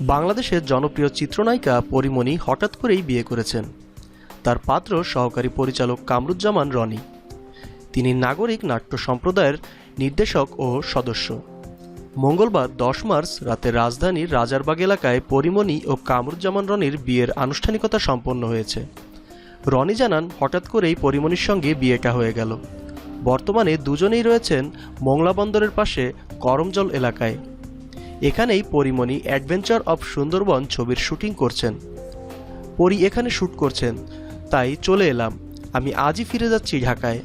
বাংলাদেশের জনপ্রিয় চিত্রনায়িকা পরিমণি হঠাৎ করেই বিয়ে করেছেন। তার পাত্র সহকারী পরিচালক কামরুজ্জামান রনি। তিনি নাগরিক নাট্য সম্প্রদায়ের নির্দেশক ও সদস্য। মঙ্গলবার দশ মার্চ রাতে রাজধানীর রাজারবাগ এলাকায় পরিমণি ও কামরুজ্জামান রনির বিয়ের আনুষ্ঠানিকতা সম্পন্ন হয়েছে। রনি জানান, হঠাৎ করেই পরিমণির সঙ্গে বিয়েটা হয়ে গেল। বর্তমানে দুজনেই রয়েছেন মোংলা বন্দরের পাশে করমজল এলাকায়। এখানেই পরিমণি অ্যাডভেঞ্চার অফ সুন্দরবন ছবির শুটিং করছেন। পরি এখানে শ্যুট করছেন। তাই চলে এলাম। আমি আজই ফিরে যাচ্ছি ঢাকায়।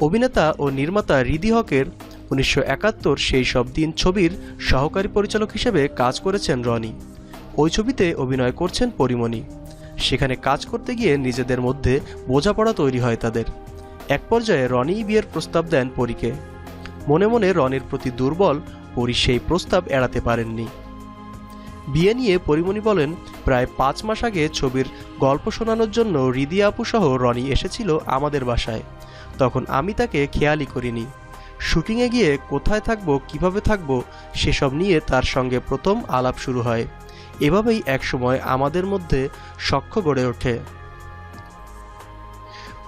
অভিনেতা ও নির্মাতা রিদি হকের উনিশশো একাত্তর সেই সব দিন ছবির সহকারী পরিচালক হিসেবে কাজ করেছেন রনি। ওই ছবিতে অভিনয় করছেন পরিমণি। সেখানে কাজ করতে গিয়ে নিজেদের মধ্যে বোঝাপড়া তৈরি হয় তাদের। এক পর্যায়ে রনি বিয়ের প্রস্তাব দেন পরীকে। মনে মনে রনির প্রতি দুর্বল পরি সেই প্রস্তাব এড়াতে পারেননি। বিয়ে নিয়ে পরিমণি বলেন, প্রায় পাঁচ মাস আগে ছবির গল্প শোনানোর জন্য রিদি আপু সহ রনি এসেছিল আমাদের বাসায়। তখন আমি তাকে খেয়ালই করিনি। শুটিংয়ে গিয়ে কোথায় থাকব, কীভাবে থাকব, সেসব নিয়ে তার সঙ্গে প্রথম আলাপ শুরু হয়। এভাবেই একসময় আমাদের মধ্যে সখ্য গড়ে ওঠে।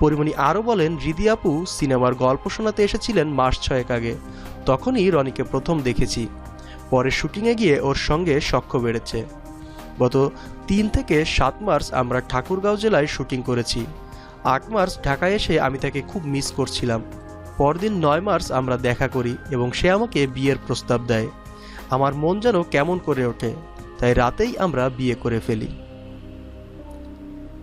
পরিমণি আরও বলেন, রিদি আপু সিনেমার গল্প শোনাতে এসেছিলেন মাস ছয়েক আগে। তখনই রনিকে প্রথম দেখেছি। পরে শুটিংয়ে গিয়ে ওর সঙ্গে সখ্য বেড়েছে। গত তিন থেকে সাত মার্চ আমরা ঠাকুরগাঁও জেলায় শুটিং করেছি। আট মার্চ ঢাকায় এসে আমি তাকে খুব মিস করছিলাম। পরদিন নয় মার্চ আমরা দেখা করি এবং সে আমাকে বিয়ের প্রস্তাব দেয়। আমার মন যেন কেমন করে ওঠে, তাই রাতেই আমরা বিয়ে করে ফেলি।